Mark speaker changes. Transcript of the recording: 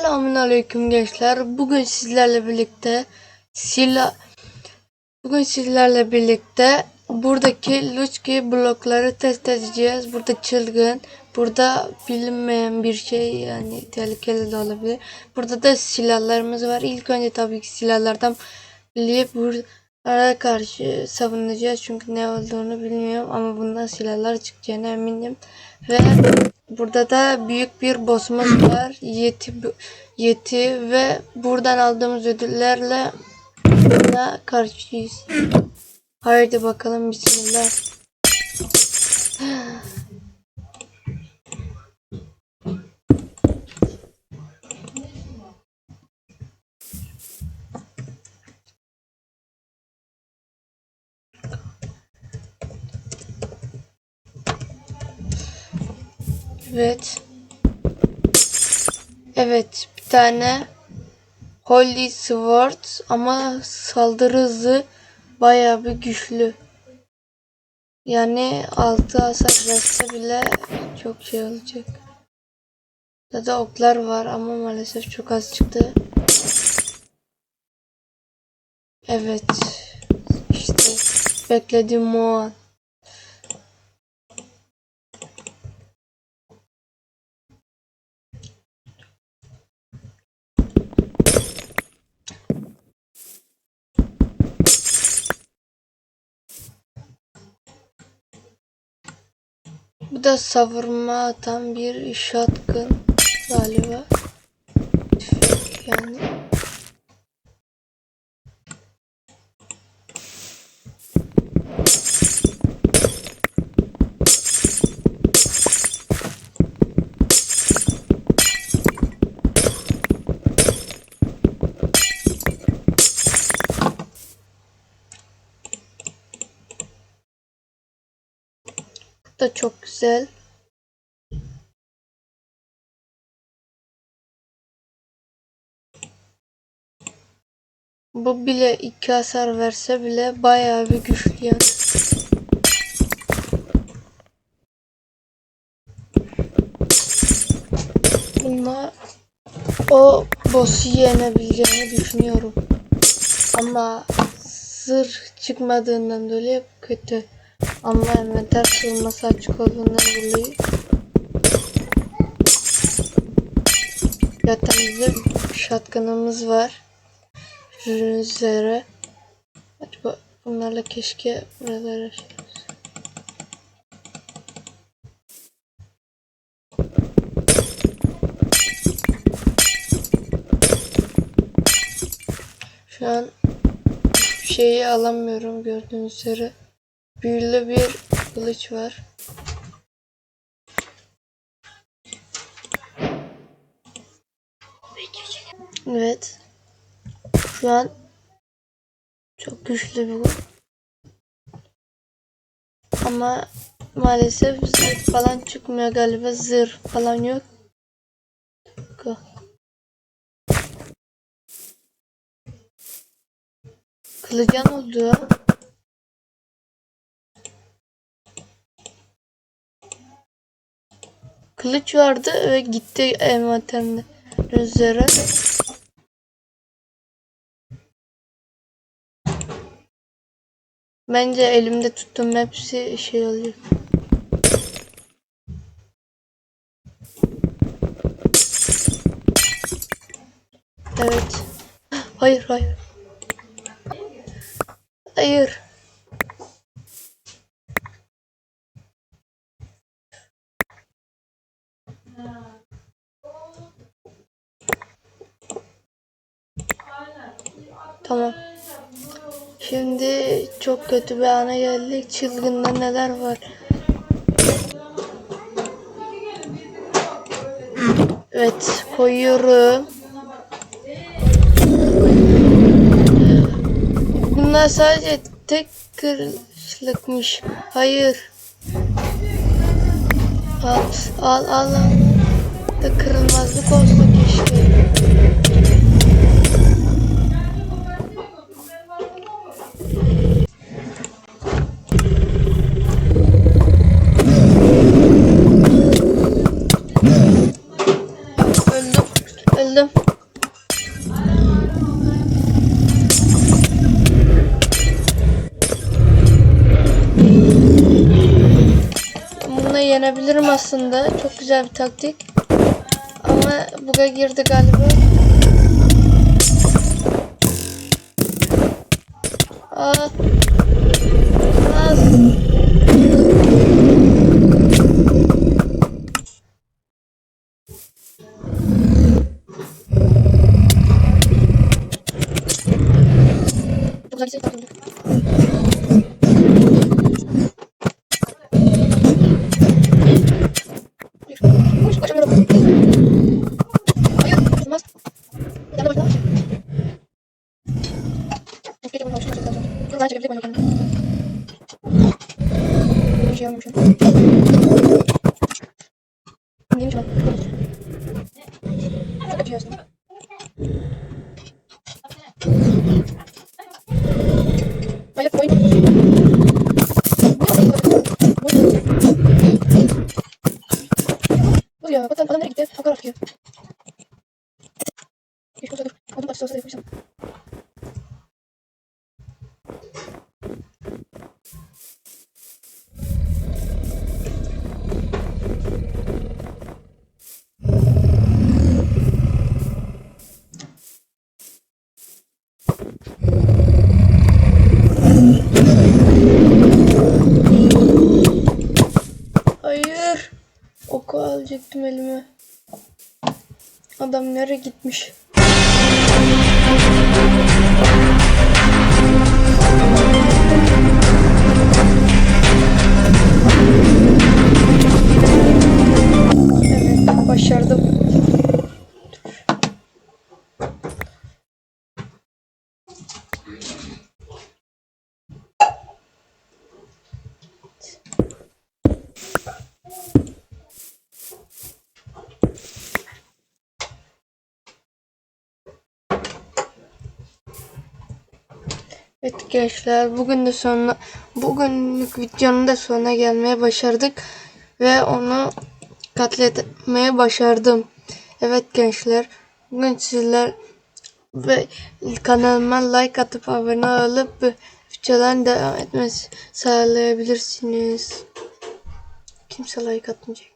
Speaker 1: Selamünaleyküm gençler. Bugün sizlerle birlikte silah Bugün sizlerle birlikte buradaki Lucky blokları test edeceğiz. Burada çılgın, burada bilinmeyen bir şey yani tehlikeli de olabilir. Burada da silahlarımız var. İlk önce tabii ki silahlardan bilip bunlara karşı savunacağız. Çünkü ne olduğunu bilmiyorum ama bundan silahlar çıkacağına eminim. Ve Burada da büyük bir boss'umuz var. Yeti, Yeti ve buradan aldığımız ödüllerle buna karşıyız. Haydi bakalım bismillah. Evet. Evet bir tane Holy Sword ama saldırı hızı bayağı bir güçlü. Yani 6 hasar verse bile çok şey olacak. Ya da oklar var ama maalesef çok az çıktı. Evet. İşte beklediğim o an. Da savurma atan bir shotgun galiba. Yani. Da çok güzel. Bu bile iki hasar verse bile bayağı bir güçlü yani. Bununla o boss'u yenebileceğini düşünüyorum. Ama zırh çıkmadığından dolayı kötü. Ama envanter sığınması açık olduğundan dolayı Zaten bizim shotgun'ımız var. Üzere. Acaba bunlarla keşke buralara şey Şu an hiçbir şeyi alamıyorum gördüğünüz üzere. Büyülü bir kılıç var. Evet. Şu an çok güçlü bir. Ama maalesef zırh falan çıkmıyor galiba. Zırh falan yok. Go. Kılıcan oldu. Kılıç vardı ve gitti envanterinde üzere. Bence elimde tuttuğum hepsi şey oluyor. Evet. Hayır hayır. Hayır. Şimdi çok kötü bir ana geldik. Çılgında neler var? Evet koyuyorum. Bunlar sadece tek kırışlıkmış. Hayır. Al al al. Da kırılmazlık olsa keşke. Denebilirim aslında. Çok güzel bir taktik. Ama buga girdi galiba. Aa. Çok güzel bir taktik. Yapacağız. Dur, ben çekebilecek miyim bakalım. Bir şey yapmamışım. Neymiş lan? Çok kötü aslında. Hayır, oyun. Dur ya, bak adam nereye alacaktım elime. Adam nereye gitmiş? Evet, başardım. Evet gençler bugün de sonuna bugünlük videonun da sonuna gelmeye başardık ve onu katletmeye başardım. Evet gençler bugün sizler ve kanalıma like atıp abone olup videoların devam etmesi sağlayabilirsiniz. Kimse like atmayacak.